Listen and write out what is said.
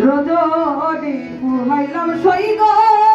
রজনী পুহাইলাম সৈগর